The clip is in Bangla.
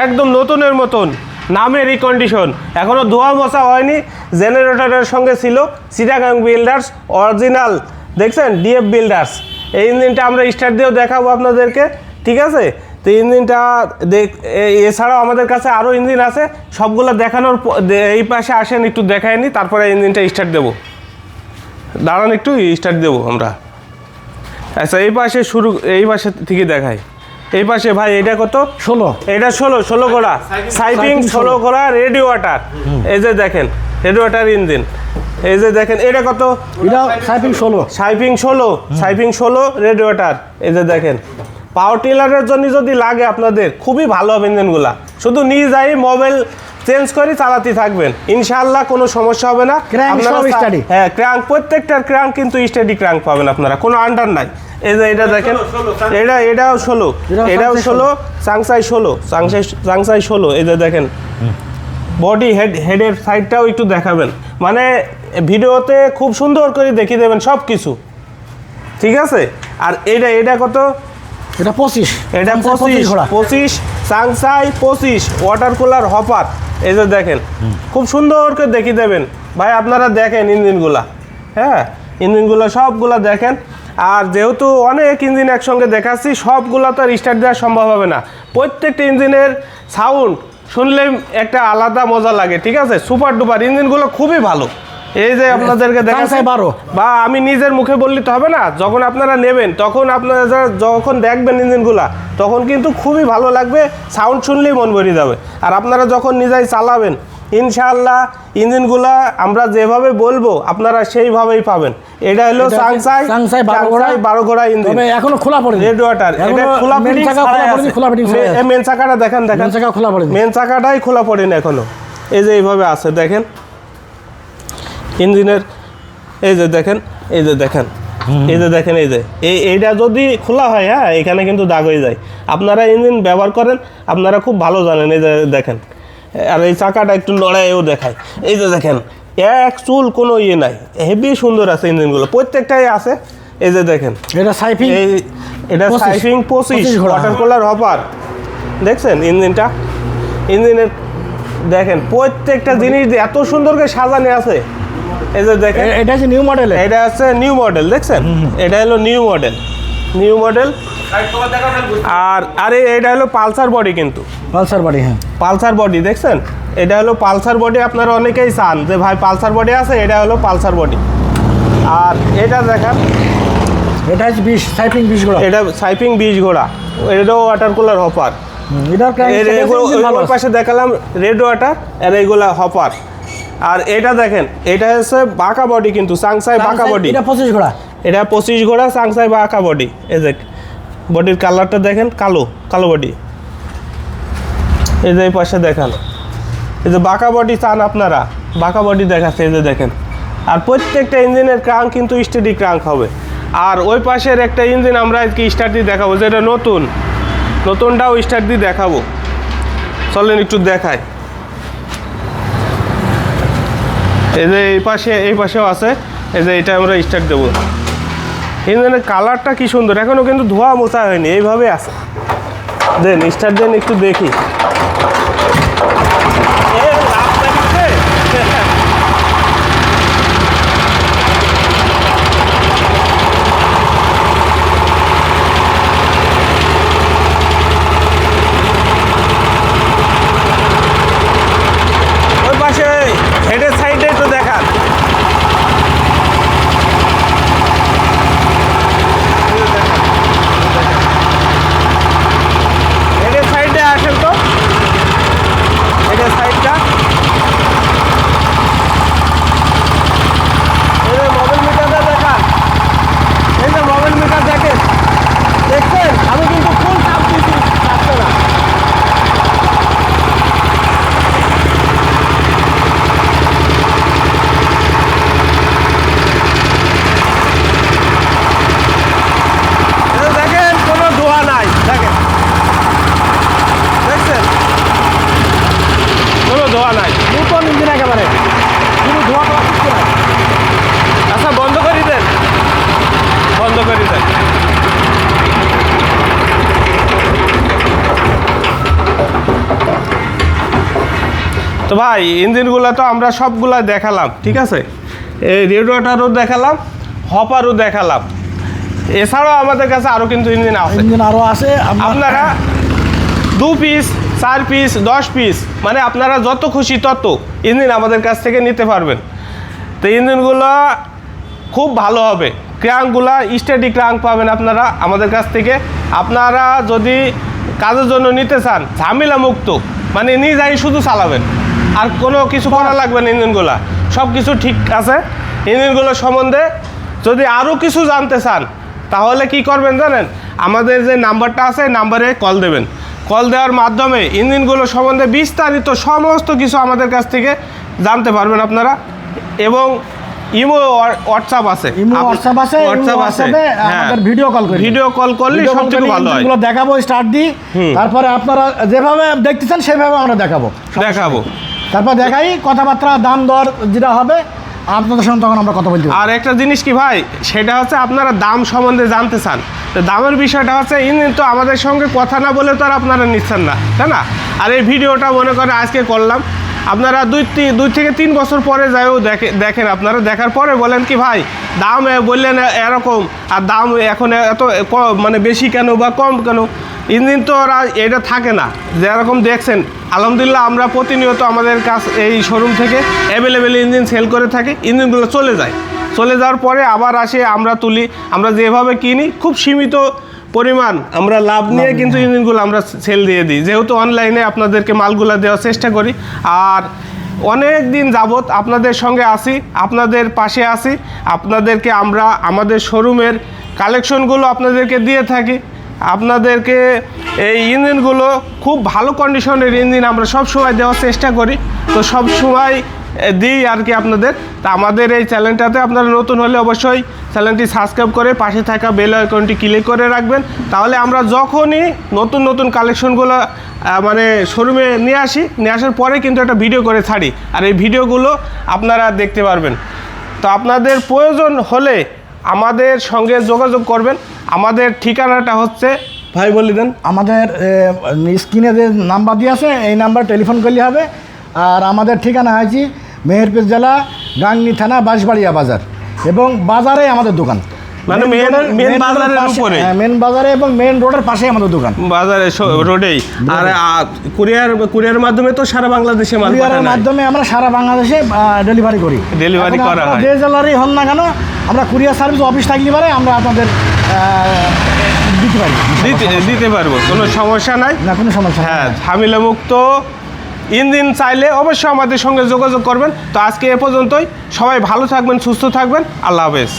একদম নতুনের মতন, নামের রিকন্ডিশন এখনও ধোয়া মশা হয়নি জেনারেটরের সঙ্গে ছিল সিটাগাং বিল্ডার্স অরিজিনাল দেখছেন? ডিএফ বিল্ডার্স এই ইঞ্জিনটা আমরা স্টার্ট দিয়েও দেখাবো আপনাদেরকে, ঠিক আছে? তো ইঞ্জিনটা দেখ এছাড়াও আমাদের কাছে আরও ইঞ্জিন আছে, সবগুলো দেখানোর এই পাশে আসেন, একটু দেখায় নি, তারপরে ইঞ্জিনটা স্টার্ট দেবো। দাঁড়ান একটু স্টার্ট দেবো আমরা। আচ্ছা এই পাশে শুরু, এই পাশে থেকে দেখাই। এই পাশে ভাই এটা কত? ষোলো। এটা ষোলো ষোলো গোড়া। সাইপিং ষোলো গোড়া রেডি ওয়াটার। এই যে দেখেন রেডি ওয়াটার ইঞ্জিন। এই যে দেখেন এটা কত? এটা সাইপিং ষোলো। সাইপিং ষোলো সাইপিং ষোলো রেড ওয়াটার। এই যে দেখেন পাওয়ার টিলারের জন্য যদি লাগে আপনাদের খুবই ভালো হবে ইঞ্জিনগুলা। শুধু নিয়ে যাই মোবাইল চেঞ্জ করে চালাতে থাকবেন। ইনশাআল্লাহ কোনো সমস্যা হবে না। Crank আপনারা সব হ্যাঁ ক্র্যাঙ্ক প্রত্যেকটার ক্র্যাঙ্ক কিন্তু স্টাডি ক্র্যাঙ্ক পাবেন আপনারা। কোনো আন্ডার নাই। এই যে এটা দেখেন এটা এটাও ষোলো এটাও ষোলো সাংসাই ষোলো সাংসাই সাংসাই ষোলো এই যে দেখেন। বডি হেড হেডের সাইডটাও একটু দেখাবেন। মানে ভিডিওতে খুব সুন্দর করে দেখিয়ে দেবেন সব কিছু ঠিক আছে? আর এটা এটা কত? এটা পঁচিশ। এটা পঁচিশ পঁচিশ সাংসাই পঁচিশ ওয়াটার কুলার হপার এই যে দেখেন খুব সুন্দর করে দেখিয়ে দেবেন। ভাই আপনারা দেখেন ইঞ্জিনগুলা। হ্যাঁ ইঞ্জিনগুলো সবগুলা দেখেন। আর যেহেতু অনেক ইঞ্জিন একসঙ্গে দেখাচ্ছি সবগুলো তো আর স্টার্ট দেওয়া সম্ভব হবে না। প্রত্যেকটা ইঞ্জিনের সাউন্ড শুনলে একটা আলাদা মজা লাগে ঠিক আছে? সুপার ডুপার ইঞ্জিনগুলো খুবই ভালো। এই যে আপনাদেরকে দেখাচ্ছি। বারো। বা আমি নিজের মুখে বললে তো হবে না? যখন আপনারা নেবেন তখন আপনারা যখন দেখবেন ইঞ্জিনগুলা তখন কিন্তু খুবই ভালো লাগবে। সাউন্ড শুনলেই মন ভরে যাবে। আর আপনারা যখন নিজেই চালাবেন ইনশাআল্লাহ ইঞ্জিনগুলা আমরা যেভাবে বলব আপনারা সেইভাবেই পাবেন। এটা হলো সাংসাই সাংসাই বারো ঘোড়া। বারো ঘোড়া ইঞ্জিন এখনও খোলা পড়েনি। রেড ওয়াটার এটা খোলা মেন চাকা খোলা পড়েনি খোলা ফিটিং মেন চাকাটা দেখেন দেখেন। মেন চাকা খোলা পড়েনি। মেন চাকাটাই খোলা পড়েনি এখনও। এই যে এইভাবে আছে দেখেন। ইঞ্জিনের এই যে দেখেন এই যে দেখেন। এই যে দেখেন এই যে। এই এইটা যদি খোলা হয় হ্যাঁ এখানে কিন্তু দাগ হয়ে যায়। আপনারা ইঞ্জিন ব্যবহার করেন আপনারা খুব ভালো জানেন এই যে দেখেন। আর এই চাকাটা একটু লড়াইও দেখায়। এই যে দেখেন এক চুল কোনো ইয়ে নাই। হেভি সুন্দর আছে ইঞ্জিনগুলো। প্রত্যেকটাই আছে। এই যে দেখেন এটা সাইফিং এই এটা। সাইফিং পঁচিশ ওয়াটার। কুলার হপার দেখছেন ইঞ্জিনটা? ইঞ্জিনের দেখেন প্রত্যেকটা জিনিস দিয়ে এত সুন্দর করে সাজানো আছে। এই যে দেখেন এটা হচ্ছে নিউ মডেল এটা হচ্ছে নিউ মডেল দেখছেন? এটা হলো নিউ মডেল নিউ মডেল আর আরে এটা হলো পালসার বডি কিন্তু। পালসার বডি হ্যাঁ। পালসার বডি দেখছেন? এটা হলো পালসার বডি আপনারা অনেকেই চান যে ভাই পালসার বডি আছে এটা হলো পালসার বডি আর এটা দেখেন। এটা হচ্ছে বিশ সাইপিং বিশ ঘোড়া। এটা সাইপিং বিশ ঘোড়া। এটাও ওয়াটার কুলার হপার এটার পাশে দেখালাম রেড ওয়াটার আর এইগুলা হপার আর এটা দেখেন এটা হচ্ছে বাঁকা বডি কিন্তু সাংসাই বাঁকা বডি এটা পঁচিশ ঘোড়া। এটা পঁচিশ ঘোড়া সাংসাই বাঁকা বডি এই যে বডির কালারটা দেখেন, কালো কালো বডি। এই যে এই পাশে দেখান। এই যে বাঁকা বডি চান আপনারা, বাঁকা বডি দেখাচ্ছে, এই যে দেখেন। আর প্রত্যেকটা ইঞ্জিনের ক্রাঙ্ক কিন্তু স্টেডি ক্রাঙ্ক হবে। আর ওই পাশের একটা ইঞ্জিন আমরা আজকে স্টার্ট দিয়ে দেখাবো, যেটা নতুন। নতুনটাও স্টার্ট দিয়ে দেখাবো। চলেন একটু দেখায় এই যে এই পাশে, এই পাশেও আছে। এই যে এটা আমরা স্টার্ট দেবো। ইঞ্জিনের কালারটা কি সুন্দর? এখনও কিন্তু ধোয়া মোছা হয়নি, এইভাবে আছে। দেন, স্টার দেন, একটু দেখি এ, রাস্তা দিচ্ছে। ওই পাশে হেডের সাইডে একটু দেখান হেডের সাইডে আসেন তো তো ভাই ইঞ্জিনগুলো তো আমরা সবগুলা দেখালাম ঠিক আছে? এই রেডিওটারও দেখালাম হপারও দেখালাম। এছাড়াও আমাদের কাছে আরও কিন্তু ইঞ্জিন আছে। ইঞ্জিন আরও আছে আপনারা দু পিস চার পিস দশ পিস মানে আপনারা যত খুশি তত ইঞ্জিন আমাদের কাছ থেকে নিতে পারবেন। তো ইঞ্জিনগুলো খুব ভালো হবে। ক্রাঙ্কগুলা স্টেডি ক্রাঙ্ক পাবেন আপনারা আমাদের কাছ থেকে। আপনারা যদি কাজের জন্য নিতে চান ঝামেলা মুক্ত মানে নিজেই শুধু চালাবেন। আর কোনো কিছু করা লাগবে না ইঞ্জিনগুলা সব কিছু ঠিক আছে। ইঞ্জিনগুলো সম্বন্ধে যদি আরও কিছু জানতে চান তাহলে কি করবেন জানেন? আমাদের যে নাম্বারটা আছে নাম্বারে কল দেবেন। কল দেওয়ার মাধ্যমে ইঞ্জিনগুলো সম্বন্ধে বিস্তারিত সমস্ত কিছু আমাদের কাছ থেকে জানতে পারবেন আপনারা। এবং ইমো হোয়াটসঅ্যাপ আছে। ইমো হোয়াটসঅ্যাপ আছে হোয়াটসঅ্যাপ আছে। আমাদের ভিডিও কল করি ভিডিও কল করলে সবথেকে ভালো হয়। ইঞ্জিনগুলো দেখাবো স্টার্ট দিই। তারপরে আপনারা যেভাবে দেখতেছেন সেভাবে আমরা দেখাবো। দেখাবো। তারপর দেখাই কথাবার্তা, দাম দর যেটা হবে, আপনাদের সঙ্গে তখন আমরা কথা বলতে আর একটা জিনিস কি ভাই, সেটা হচ্ছে আপনারা দাম সম্বন্ধে জানতে চান। তো দামের বিষয়টা হচ্ছে ইঞ্জিন তো আমাদের সঙ্গে কথা না বলে তো আর আপনারা নিচ্ছেন না, তাই না? আর এই ভিডিওটা মনে করে আজকে করলাম। আপনারা দুই তি- দুই থেকে তিন বছর পরে যাইও দেখে, দেখেন, আপনারা দেখার পরে বলেন কি ভাই, দাম বললেন এরকম, আর দাম এখন এত মানে বেশি কেন বা কম কেন? ইঞ্জিন তো ওরা এটা থাকে না। যেরকম দেখছেন আলহামদুলিল্লাহ আমরা প্রতিনিয়ত আমাদের কাছ এই শোরুম থেকে অ্যাভেলেবেল ইঞ্জিন সেল করে থাকি ইঞ্জিনগুলো চলে যায়। চলে যাওয়ার পরে আবার আসে আমরা তুলি আমরা যেভাবে কিনি খুব সীমিত পরিমাণ আমরা লাভ নিয়ে কিন্তু ইঞ্জিনগুলো আমরা সেল দিয়ে দিই। যেহেতু অনলাইনে আপনাদেরকে মালগুলো দেওয়ার চেষ্টা করি আর অনেক দিন যাবত আপনাদের সঙ্গে আসি আপনাদের পাশে আসি আপনাদেরকে আমরা আমাদের শোরুমের কালেকশনগুলো আপনাদেরকে দিয়ে থাকি। আপনাদেরকে এই ইঞ্জিনগুলো খুব ভালো কন্ডিশনের ইঞ্জিন আমরা সব সময় দেওয়ার চেষ্টা করি। তো সব সময় দিই আর কি আপনাদের। তা আমাদের এই চ্যানেলটাতে আপনারা নতুন হলে অবশ্যই চ্যানেলটি সাবস্ক্রাইব করে পাশে থাকা বেল আইকনটি ক্লিক করে রাখবেন। তাহলে আমরা যখনই নতুন নতুন কালেকশনগুলো মানে শোরুমে নিয়ে আসি, নিয়ে আসার পরে কিন্তু একটা ভিডিও করে ছাড়ি। আর এই ভিডিওগুলো আপনারা দেখতে পারবেন। তো আপনাদের প্রয়োজন হলে আমাদের সঙ্গে যোগাযোগ করবেন। আমাদের ঠিকানাটা হচ্ছে ভাই বলে দেন। আমাদের স্ক্রিনে যে নাম্বার দিয়ে আছে এই নাম্বার টেলিফোন করলে হবে। আর আমাদের ঠিকানা হয়েছি মেহেরপুর জেলা গাংনি থানা বাঁশবাড়িয়া বাজার। এবং বাজারে আমাদের দোকান। মানে বাজারের উপরে? মেন বাজারে এবং মেন রোডের পাশেই আমাদের দোকান। বাজারে রোডেই আর আহ, কুরিয়ার কুরিয়ার মাধ্যমে তো সারা বাংলাদেশে মাল কুরিয়ারের মাধ্যমে আমরা সারা বাংলাদেশে ডেলিভারি করি। এখন করা আপনারা হয়। যে জেলারই হন না কেন আমরা কুরিয়ার সার্ভিস অফিস পারে আমরা আপনাদের দিতে পারি। দিতে পারব কোনো সমস্যা নাই। না কোনো সমস্যা হ্যাঁ ঝামেলা মুক্ত ইঞ্জিন চাইলে অবশ্যই আমাদের সঙ্গে যোগাযোগ করবেন। তো আজকে এ পর্যন্তই। সবাই ভালো থাকবেন সুস্থ থাকবেন। আল্লাহ হাফেজ।